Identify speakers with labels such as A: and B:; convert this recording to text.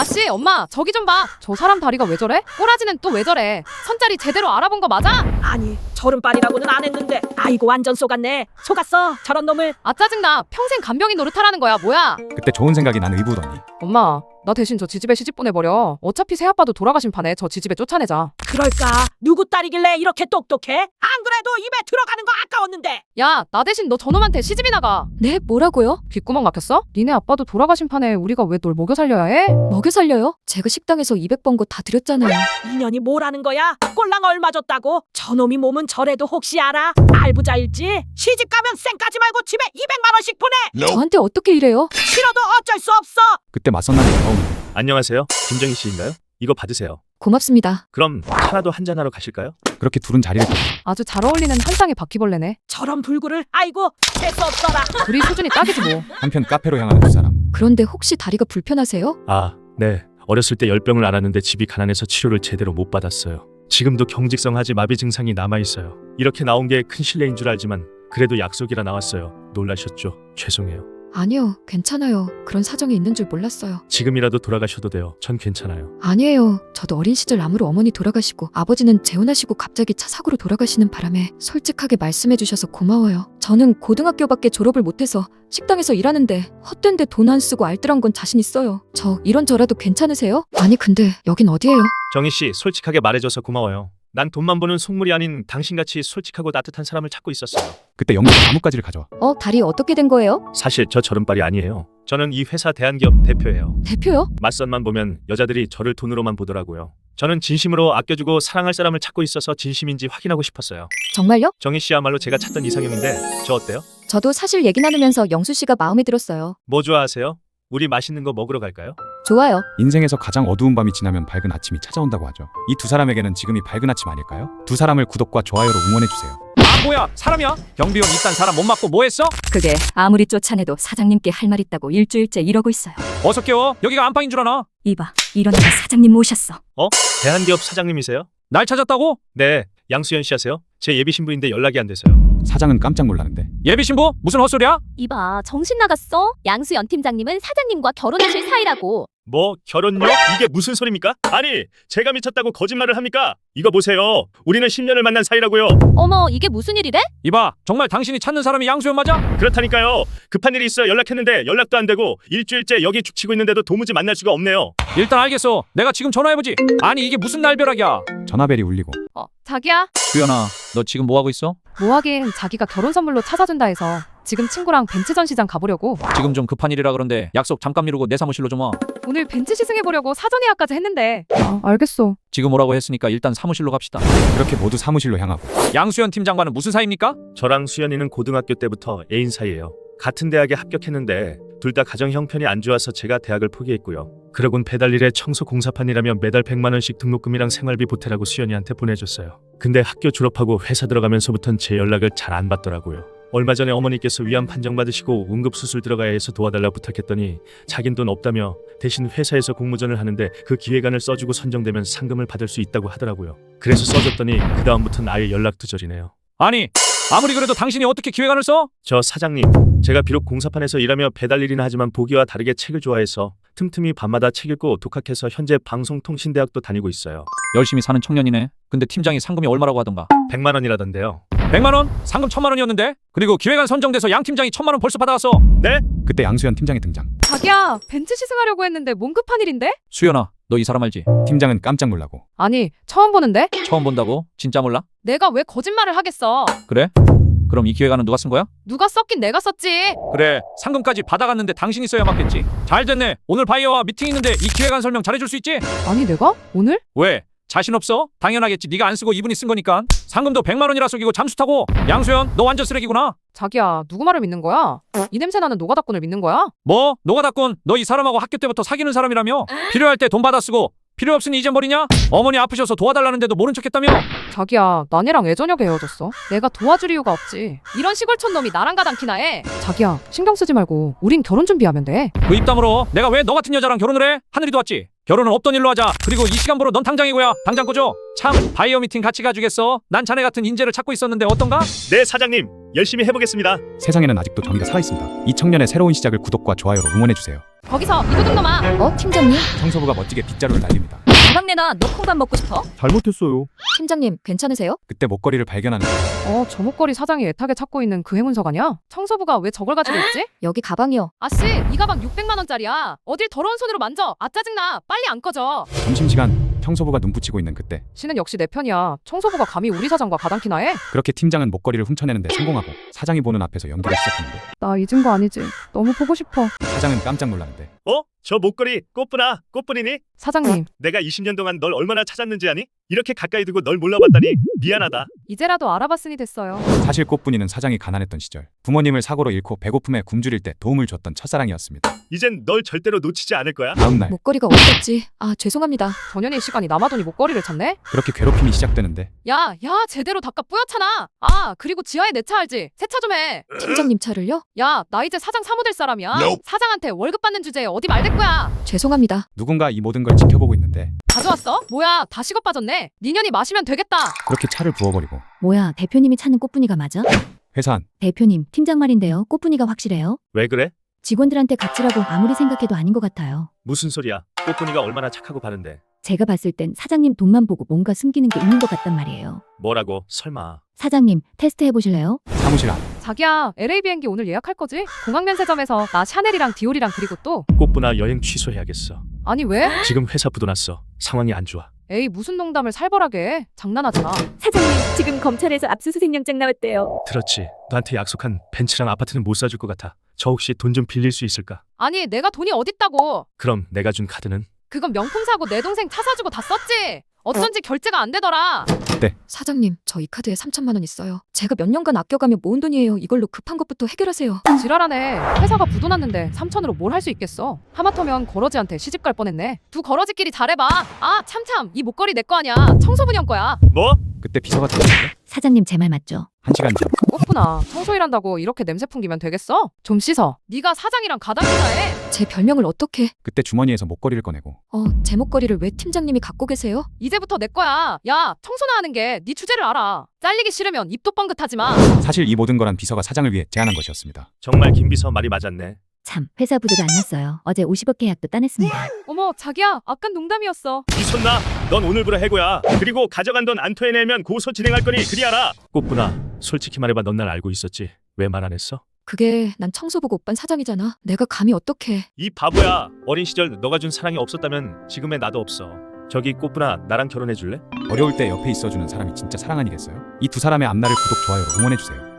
A: 아씨, 엄마, 저기 좀 봐. 저 사람 다리가 왜 저래? 꼬라지는 또 왜 저래? 선자리 제대로 알아본 거 맞아?
B: 아니 저른빨이라고는 안 했는데 아이고 완전 속았네 속았어 저런 놈을
A: 아 짜증나. 평생 간병인 노릇하라는 거야. 뭐야?
C: 그때 좋은 생각이 난 의부더니
A: 엄마, 나 대신 저 지집에 시집 보내버려. 어차피 새아빠도 돌아가신 판에 저 지집에 쫓아내자.
B: 그럴까 누구 딸이길래 이렇게 똑똑해 안 그래도 입에 들어가는 거 아까웠는데
A: 야, 나 대신 너 저놈한테 시집이 나가.
D: 네, 뭐라고요?
A: 귓구멍 막혔어? 니네 아빠도 돌아가신 판에 우리가 왜 널 먹여 살려야 해?
D: 먹여 살려요? 제가 식당에서 200번 거다 드렸잖아요.
B: 인연이 뭐라는 거야 꼴랑 얼마 줬다고 저놈이 몸은 저래도 혹시 알아 알부자일지 시집 가면 쌩까지 말고 집에 200만 원씩 보내
D: 저한테 어떻게 이래요?
B: 싫어도 어쩔 수 없어
C: 그때 처음
E: 안녕하세요. 김정희 씨인가요? 이거 받으세요.
D: 고맙습니다.
E: 그럼 차라도 한잔하러 가실까요?
C: 그렇게 둘은 자리를 떴
A: 아주 잘 어울리는 한 쌍의 바퀴벌레네.
B: 저런 불구를 아이고 재수 없어라
A: 둘이 수준이 딱이지 뭐.
C: 한편 카페로 향하는 두 사람
D: 그런데 혹시 다리가 불편하세요?
E: 아, 네. 어렸을 때 열병을 앓았는데 집이 가난해서 치료를 제대로 못 받았어요. 지금도 경직성 하지 마비 증상이 남아 있어요. 이렇게 나온 게 큰 실례인 줄 알지만 그래도 약속이라 나왔어요. 놀라셨죠? 죄송해요.
D: 아니요, 괜찮아요. 그런 사정이 있는 줄 몰랐어요.
E: 지금이라도 돌아가셔도 돼요. 전 괜찮아요.
D: 아니에요. 저도 어린 시절 암으로 어머니 돌아가시고 아버지는 재혼하시고 갑자기 차 사고로 돌아가시는 바람에 솔직하게 말씀해 주셔서 고마워요. 저는 고등학교밖에 졸업을 못해서 식당에서 일하는데 헛된 데 돈 안 쓰고 알뜰한 건 자신 있어요. 저 이런 저라도 괜찮으세요? 아니 근데 여긴 어디예요?
E: 정희 씨, 솔직하게 말해줘서 고마워요. 난 돈만 버는 속물이 아닌 당신같이 솔직하고 따뜻한 사람을 찾고 있었어요.
C: 그때 영수가 나뭇가지를 가져와
D: 어, 다리 어떻게 된 거예요?
E: 사실 저 저른발이 아니에요. 저는 이 회사 대한기업 대표예요.
D: 대표요?
E: 맞선만 보면 여자들이 저를 돈으로만 보더라고요. 저는 진심으로 아껴주고 사랑할 사람을 찾고 있어서 진심인지 확인하고 싶었어요.
D: 정말요?
E: 정희 씨야말로 제가 찾던 이상형인데 저 어때요?
D: 저도 사실 얘기 나누면서 영수 씨가 마음에 들었어요.
E: 뭐 좋아하세요? 우리 맛있는 거 먹으러 갈까요?
D: 좋아요.
C: 인생에서 가장 어두운 밤이 지나면 밝은 아침이 찾아온다고 하죠 이 두 사람에게는 지금이 밝은 아침 아닐까요? 두 사람을 구독과 좋아요로 응원해주세요
F: 아 뭐야 사람이야? 경비원 이딴 사람 못 맞고 뭐 했어?
G: 그게 아무리 쫓아내도 사장님께 할 말 있다고 일주일째 이러고 있어요.
F: 어서 깨워 여기가 안방인 줄 아나?
G: 이봐, 일어나서 사장님 모셨어.
E: 대한기업 사장님이세요?
F: 날 찾았다고?
E: 네, 양수연 씨 하세요? 제 예비 신부인데 연락이 안 돼서요.
C: 사장은 깜짝 놀라는데
F: 예비 신부? 무슨 헛소리야?
H: 이봐, 정신 나갔어? 양수연 팀장님은 사장님과 결혼하실 사이라고.
E: 뭐 결혼요? 이게 무슨 소리입니까? 아니, 제가 미쳤다고 거짓말을 합니까? 이거 보세요. 우리는 10년을 만난 사이라고요.
H: 어머, 이게 무슨 일이래?
F: 이봐 정말 당신이 찾는 사람이 양수연 맞아?
E: 그렇다니까요. 급한 일이 있어 연락했는데 연락도 안 되고 일주일째 여기 죽치고 있는데도 도무지 만날 수가 없네요.
F: 일단 알겠어 내가 지금 전화해보지 아니 이게 무슨 날벼락이야
C: 전화벨이 울리고
A: 어, 자기야.
F: 수연아 너 지금 뭐하고 있어?
A: 뭐 하긴 자기가 결혼 선물로 차 사준다 해서 지금 친구랑 벤츠 전 시장 가보려고.
F: 지금 좀 급한 일이라 그런데 약속 잠깐 미루고 내 사무실로 좀 와
A: 오늘 벤츠 시승해보려고 사전 예약까지 했는데. 아, 알겠어.
F: 지금 오라고 했으니까 일단 사무실로 갑시다
C: 그렇게 모두 사무실로 향하고
F: 양수연 팀장과는 무슨 사이입니까?
E: 저랑 수연이는 고등학교 때부터 애인 사이예요. 같은 대학에 합격했는데 둘 다 가정 형편이 안 좋아서 제가 대학을 포기했고요. 그러곤 배달 일에 청소 공사판이라며 매달 100만 원씩 등록금이랑 생활비 보태라고 수연이한테 보내줬어요. 근데 학교 졸업하고 회사 들어가면서부턴 제 연락을 잘 안 받더라고요. 얼마 전에 어머니께서 위암 판정 받으시고 응급수술 들어가야 해서 도와달라 부탁했더니 자긴 돈 없다며 대신 회사에서 공모전을 하는데 그 기획안을 써주고 선정되면 상금을 받을 수 있다고 하더라고요. 그래서 써줬더니 그 다음부터는 아예 연락 두절이네요.
F: 아니 아무리 그래도 당신이 어떻게 기획안을 써?
E: 저 사장님, 제가 비록 공사판에서 일하며 배달 일이나 하지만 보기와 다르게 책을 좋아해서 틈틈이 밤마다 책 읽고 독학해서 현재 방송통신대학도 다니고 있어요.
F: 열심히 사는 청년이네 근데 팀장이 상금이 얼마라고 하던가
E: 100만 원이라던데요.
F: 100만 원? 상금 1000만 원이었는데? 그리고 기획안 선정돼서 양 팀장이 1000만 원 벌써 받아갔어
C: 그때 양수현 팀장의 등장
A: 자기야, 벤츠 시승하려고 했는데 뭔 급한 일인데?
F: 수연아 너 이 사람 알지?
C: 팀장은 깜짝 놀라고
A: 아니, 처음 보는데?
F: 처음 본다고? 진짜 몰라?
A: 내가 왜 거짓말을 하겠어?
F: 그래? 그럼 이 기획안은 누가 쓴 거야?
A: 누가 썼긴 내가 썼지.
F: 그래 상금까지 받아갔는데 당신이 써야 맞겠지 잘 됐네 오늘 바이어와 미팅 있는데 이 기획안 설명 잘해줄 수 있지?
A: 아니, 내가? 오늘?
F: 왜? 자신 없어? 당연하겠지 네가 안 쓰고 이분이 쓴 거니까 상금도 100만 원이라 속이고 잠수 타고 양수연 너 완전 쓰레기구나
A: 자기야, 누구 말을 믿는 거야? 이 냄새 나는 노가다꾼을 믿는 거야?
F: 뭐? 노가다꾼 너 이 사람하고 학교 때부터 사귀는 사람이라며 필요할 때 돈 받아 쓰고 필요 없으니 잊어버리냐? 어머니 아프셔서 도와달라는데도 모른 척했다며
A: 자기야, 난이랑 예전역에 헤어졌어. 내가 도와줄 이유가 없지. 이런 시골촌 놈이 나랑 가당키나 해. 자기야, 신경 쓰지 말고 우린 결혼 준비하면 돼.
F: 그 입 다물어 내가 왜 너 같은 여자랑 결혼을 해? 하늘이 도왔지 결혼은 없던 일로 하자 그리고 이 시간부로 넌 당장이고야 당장 꺼줘 참 바이오 미팅 같이 가주겠어. 난 자네 같은 인재를 찾고 있었는데 어떤가?
E: 네 사장님 열심히 해보겠습니다.
C: 세상에는 아직도 정의가 살아있습니다. 이 청년의 새로운 시작을 구독과 좋아요로 응원해주세요.
H: 거기서 이 도둑 놈아.
D: 어, 팀장님?
C: 청소부가 멋지게 빗자루를 날립니다.
G: 대박내나 너 콩밥 먹고 싶어?
E: 잘못했어요.
D: 팀장님, 괜찮으세요?
C: 그때 목걸이를 발견하는
A: 어, 저 목걸이 사장이 애타게 찾고 있는 그 행운석 아니야? 청소부가 왜 저걸 가지고 있지?
D: 여기 가방이요.
A: 아씨, 이 가방 600만 원짜리야. 어딜 더러운 손으로 만져. 아 짜증나. 빨리 안 꺼져.
C: 점심시간 청소부가 눈 붙이고 있는 그때
A: 씨는 역시 내 편이야. 청소부가 감히 우리 사장과 가당키나 해?
C: 그렇게 팀장은 목걸이를 훔쳐내는데 성공하고 사장이 보는 앞에서 연기를 시작하는데
A: 나 잊은 거 아니지. 너무 보고 싶어.
C: 사장은 깜짝 놀라는데
E: 어? 저 목걸이 꽃분아 꽃분이니?
A: 사장님,
E: 내가 20년 동안 널 얼마나 찾았는지 아니? 이렇게 가까이 두고 널 몰라봤다니 미안하다.
A: 이제라도 알아봤으니 됐어요.
C: 사실 꽃분이는 사장이 가난했던 시절 부모님을 사고로 잃고 배고픔에 굶주릴 때 도움을 줬던 첫사랑이었습니다.
E: 이젠 널 절대로 놓치지 않을 거야.
C: 다음 날
D: 목걸이가 어디 갔지? 아, 죄송합니다.
A: 전현일 시간이 남아도니 목걸이를 찾네?
C: 그렇게 괴롭힘이 시작되는데
A: 야, 야, 제대로 닦아 뿌옇잖아. 아, 그리고 지하에 내 차 알지? 세차 좀 해.
D: 팀장님 차를요?
A: 야, 나 이제 사장 사무 될 사람이야. 사장한테 월급 받는 주제에 어디 말대 꾸야.
D: 죄송합니다.
C: 누군가 이 모든 걸 지켜보고 있는데
A: 가져왔어? 뭐야, 다 식어 빠졌네. 니년이 마시면 되겠다.
C: 그렇게 차를 부어버리고
I: 뭐야, 대표님이 찾는 꽃분이가 맞아?
C: 회사 안
I: 대표님, 팀장 말인데요. 꽃분이가 확실해요?
E: 왜 그래?
I: 직원들한테 갑질하고 아무리 생각해도 아닌 것 같아요.
E: 무슨 소리야? 꽃분이가 얼마나 착하고 바른데.
I: 제가 봤을 땐 사장님 돈만 보고 뭔가 숨기는 게 있는 것 같단 말이에요.
E: 뭐라고? 설마.
I: 사장님, 테스트 해보실래요?
C: 사무실 안
A: 자기야, LA 비행기 오늘 예약할 거지? 공항 면세점에서 나 샤넬이랑 디올이랑 그리고 또
E: 꽃분아 여행 취소해야겠어.
A: 아니 왜?
E: 지금 회사 부도났어. 상황이 안 좋아.
A: 에이 무슨 농담을 살벌하게 해. 장난하지 마.
H: 사장님, 지금 검찰에서 압수수색 영장 나왔대요.
E: 들었지? 너한테 약속한 벤츠랑 아파트는 못 사줄 것 같아. 저 혹시 돈 좀 빌릴 수 있을까?
A: 아니 내가 돈이 어딨다고.
E: 그럼 내가 준 카드는?
A: 그건 명품 사고 내 동생 차 사주고 다 썼지. 어쩐지 결제가 안 되더라.
D: 사장님, 저 이 카드에 3천만 원 있어요. 제가 몇 년간 아껴가며 모은 돈이에요. 이걸로 급한 것부터 해결하세요.
A: 지랄하네. 회사가 부도났는데 3천으로 뭘 할 수 있겠어. 하마터면 거러지한테 시집 갈 뻔했네. 두 거러지끼리 잘해봐. 아 참참 이 목걸이 내 거 아니야. 청소부 년 거야.
E: 뭐?
C: 그때 비서가 들어왔는데
I: 사장님 제 말 맞죠?
C: 한 시간 전
A: 꼽구나. 청소일한다고 이렇게 냄새 풍기면 되겠어? 좀 씻어. 네가 사장이랑 가당키나 해.
D: 제 별명을 어떻게?
C: 그때 주머니에서 목걸이를 꺼내고
D: 어, 제 목걸이를 왜 팀장님이 갖고 계세요?
A: 이제부터 내 거야. 야 청소나 하는 게 네 주제를 알아. 잘리기 싫으면 입도 뻥긋하지 마.
C: 사실 이 모든 거란 비서가 사장을 위해 제안한 것이었습니다.
E: 정말 김 비서 말이 맞았네.
I: 참, 회사 부도도 안 났어요. 어제 50억 계약도 따냈습니다.
A: 어머 자기야 아깐 농담이었어.
E: 이손나, 넌 오늘부로 해고야. 그리고 가져간 돈 안 토해내면 고소 진행할 거니 그리 알아. 꽃분아, 솔직히 말해봐. 넌 날 알고 있었지? 왜 말 안 했어?
D: 그게 난 청소부고 오빤 사장이잖아. 내가 감히 어떻게?
E: 이 바보야. 어린 시절 너가 준 사랑이 없었다면 지금의 나도 없어. 저기 꽃분아, 나랑 결혼해 줄래?
C: 어려울 때 옆에 있어주는 사람이 진짜 사랑 아니겠어요? 이 두 사람의 앞날을 구독 좋아요로 응원해주세요.